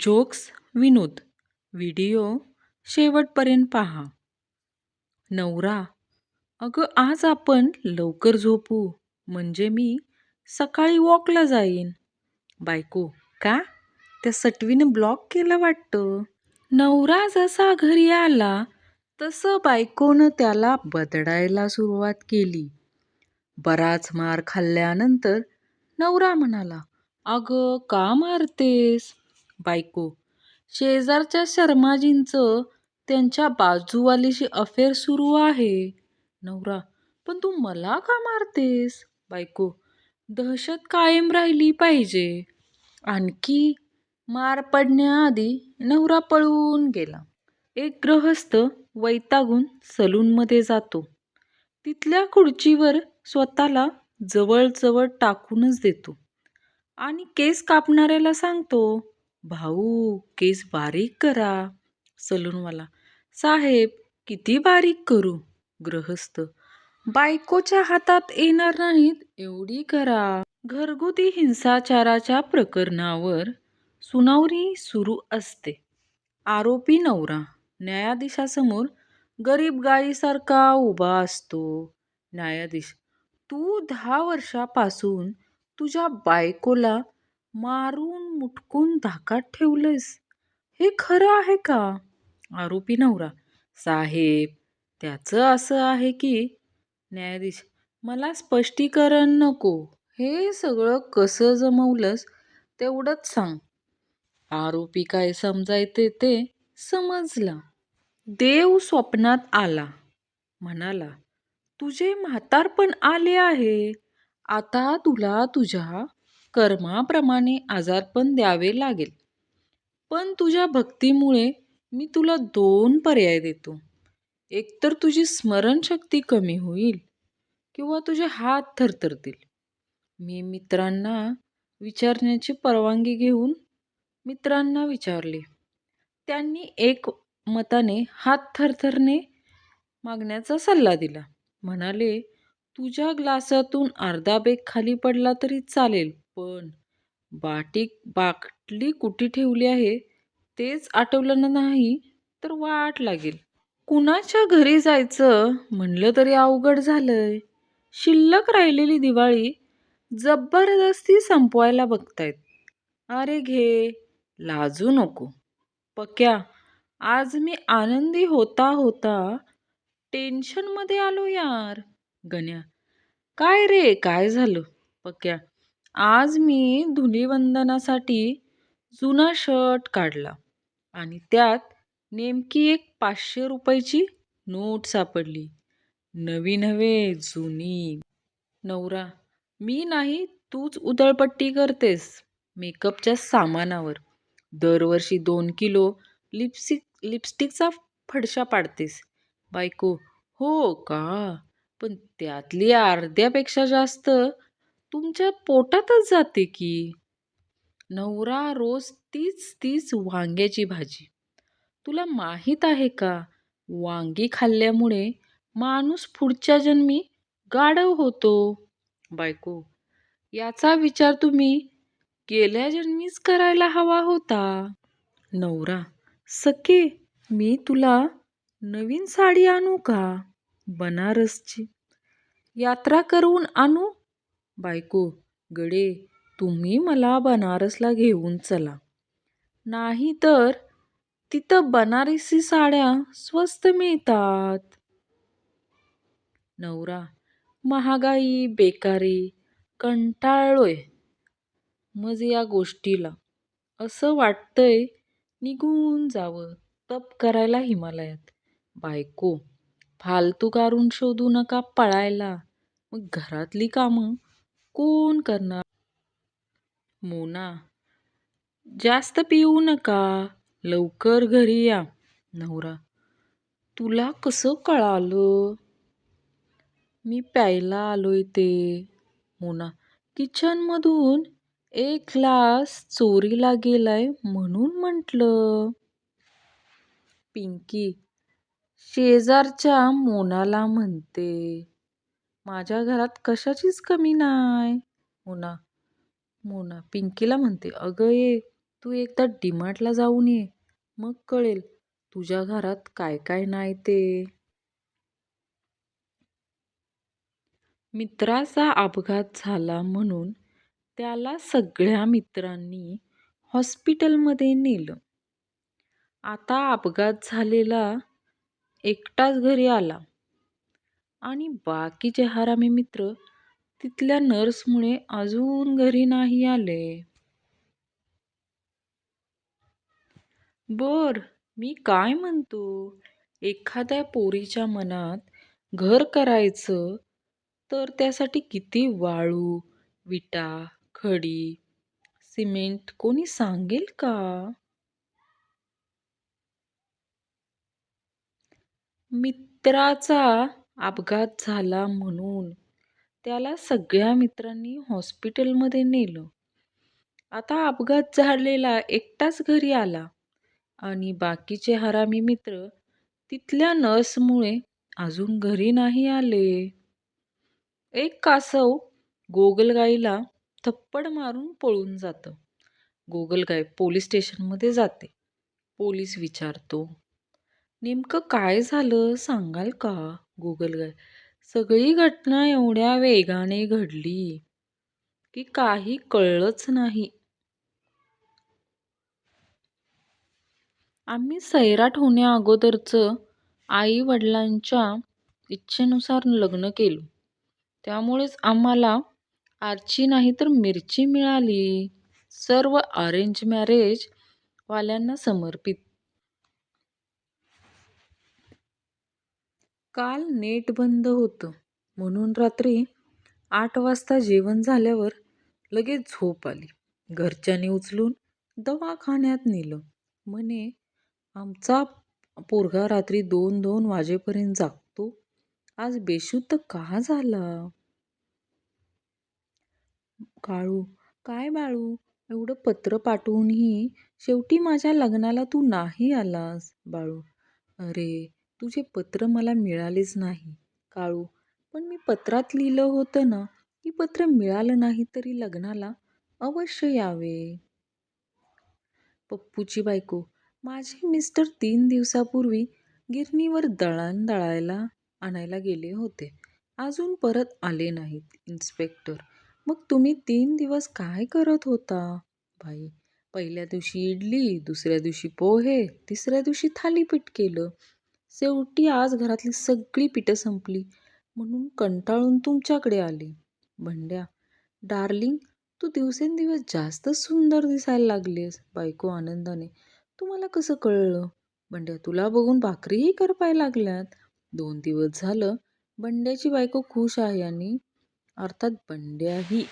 Jokes विनोद. Video शेवटपर्यंत पहा. नवरा. अगं आज आपण लवकर झोपू. म्हणजे मी सकाळी वॉकला जाईन. बायको का? त्या सटवीनं ब्लॉक केलं वाटतं. नवरा जसा घरी आला तसं बायकोनं त्याला बदडायला सुरुवात केली. बराच मार खाल्ल्यानंतर नवरा म्हणाला अगं का मारतेस? बायको. शेजारच्या शर्माजींचं त्यांच्या बाजूवालीशी अफेअर सुरू आहे. नवरा पण तू मला का मारतेस? बायको दहशत कायम राहिली पाहिजे. आणखी मार पडण्याआधी नवरा पळून गेला. एक गृहस्थ वैतागून सलूनमध्ये जातो. तिथल्या खुर्चीवर स्वतःला जवळजवळ टाकूनच देतो आणि केस कापणाऱ्याला सांगतो भाऊ केस बारीक करा. सलूनवाला साहेब किती बारीक करू? गृहस्थ बायकोच्या हातात येणार नाहीत एवढी करा. घरगुती हिंसाचाराच्या प्रकरणावर सुनावणी सुरू असते. आरोपी नवरा न्यायाधीशासमोर गरीब गायीसारखा उभा असतो. न्यायाधीश तू दहा वर्षापासून तुझ्या बायकोला मारून मुटकून धाकात ठेवलंयस. हे खरं आहे का? आरोपी नवरा साहेब त्याचं असं आहे की न्यायाधीश मला स्पष्टीकरण नको. हे सगळं कसं जमवलंस तेवढंच सांग. आरोपी काय समजायचे ते समजला. देव स्वप्नात आला. म्हणाला तुझे म्हातारपण आले आहे. आता तुला तुझ्या कर्माप्रमाणे आजारपण द्यावे लागेल. पण तुझ्या भक्तीमुळे मी तुला दोन पर्याय देतो. एकतर तुझी स्मरणशक्ती कमी होईल किंवा तुझे हात थरथरतील. मी मित्रांना विचारण्याची परवानगी घेऊन मित्रांना विचारले. त्यांनी एक मताने हात थरथरणे मागण्याचा सल्ला दिला. म्हणाले तुझ्या ग्लासातून अर्धा बेग खाली पडला तरी चालेल. पण बाटी बाटली कुठे ठेवली आहे? तेच आठवलं नाही तर वाट लागेल. कुणाच्या घरी जायचं? म्हणलं तरी अवघड झालंय. शिल्लक राहिलेली दिवाळी जबरदस्ती संपवायला बघतायत. अरे घे लाजू नको. पक्या आज मी आनंदी होता होता टेन्शनमध्ये आलो यार. गण्या काय रे? काय झालं? पक्या आज मी धुलीवंदनासाठी जुना शर्ट काढला आणि त्यात नेमकी एक पाचशे रुपयाची नोट सापडली. नवी नव्हे जुनी. नवरा मी नाही तूच उधळपट्टी करतेस मेकअपच्या सामानावर. दरवर्षी दोन किलो लिपस्टिक लिपस्टिकचा फडशा पाडतेस. बायको हो का? पण त्यातली अर्ध्यापेक्षा जास्त तुमच्या पोटातच जाते की? नवरा रोज तीच तीच वांग्याची भाजी. तुला माहीत आहे का? वांगी खाल्ल्यामुळे माणूस पुढच्या जन्मी गाढव होतो. बायको याचा विचार तुम्ही गेल्या जन्मीच करायला हवा होता. नवरा सखे मी तुला नवीन साडी आणू का? बनारसची. यात्रा करून आणू बायको गडे तुम्ही मला बनारसला घेऊन चला. नाही तर तिथं बनारसी साड्या स्वस्त मिळतात. नवरा महागाई बेकारी कंटाळलोय. मज या गोष्टीला. असं वाटतंय निघून जावं तप करायला हिमालयात. बायको फालतू कारून शोधू नका पळायला. मग घरातली कामं कोण करणार. मोना जास्त पिऊ नका. लवकर घरी या नवरा. तुला कसं कळालं? मी प्यायला आलोय ते. मोना किचनमधून एक ग्लास चोरीला गेलाय म्हणून म्हटलं. पिंकी शेजारच्या मोनाला म्हणते. माझ्या घरात कशाचीच कमी नाही. मोना मोना पिंकीला म्हणते अगं ये तू एकदा डीमार्टला जाऊन ये मग कळेल तुझ्या घरात काय काय नाही ते. मित्राचा अपघात झाला म्हणून त्याला सगळ्या मित्रांनी हॉस्पिटलमध्ये नेलं. आता अपघात झालेला एकटाच घरी आला. आणि बाकीचे हरामी मित्र तिथल्या नर्समुळे अजून घरी नाही आले. बर मी काय म्हणतो? एखाद्या पोरीच्या मनात घर करायचं तर त्यासाठी किती वाळू विटा खडी सिमेंट कोणी सांगेल का? मित्राचा अपघात झाला म्हणून त्याला सगळ्या मित्रांनी हॉस्पिटलमध्ये नेलं. आता अपघात झालेला एकटाच घरी आला आणि बाकीचे हरामी मित्र तिथल्या नर्समुळे अजून घरी नाही आले. एक कासव गोगलगाईला थप्पड मारून पळून जातं. गोगलगाय पोलीस स्टेशनमध्ये जाते. पोलीस विचारतो नेमकं काय झालं? सांगाल का? गोगलगाय सगळी घटना एवढ्या वेगाने घडली की काही कळलंच नाही. आम्ही सैराट होण्या अगोदरचं आई वडिलांच्या इच्छेनुसार लग्न केलं. त्यामुळेच आम्हाला आरची नाही तर मिरची मिळाली. सर्व अरेंज मॅरेज वाल्यांना समर्पित. काल नेट बंद होतं. म्हणून रात्री आठ वाजता जेवण झाल्यावर लगेच झोप आली. घरच्यांनी उचलून दवाखान्यात नेलं. म्हणे आमचा पोरगा रात्री दोन दोन वाजेपर्यंत जागतो. आज बेशुद्ध का झाला? काळू काय बाळू? एवढं पत्र पाठवूनही शेवटी माझ्या लग्नाला तू नाही आलास बाळू. अरे तुझे पत्र मला मिळालेच नाही काळू. पण मी पत्रात लिहिलं होतं ना की पत्र मिळालं नाही तरी लग्नाला अवश्य यावे. पप्पूची बायको. माझे मिस्टर तीन दिवसापूर्वी गिरणीवर दळण दळायला आणायला गेले होते. अजून परत आले नाहीत इन्स्पेक्टर. मग तुम्ही तीन दिवस काय करत होता? बाई पहिल्या दिवशी इडली दुसऱ्या दिवशी पोहे तिसऱ्या दिवशी थालीपीठ केलं. शेवटी आज घरातली सगळी पिठं संपली. म्हणून कंटाळून तुमच्याकडे आले. भंड्या डार्लिंग तू दिवसेंदिवस जास्त सुंदर दिसायला लागलीस बायको आनंदाने. तुम्हाला कसं कळलं? बंड्या तुला बघून भाकरीही करपाय लागल्यात. दोन दिवस झालं बंड्याची बायको खुश आहे आणि अर्थात बंड्याही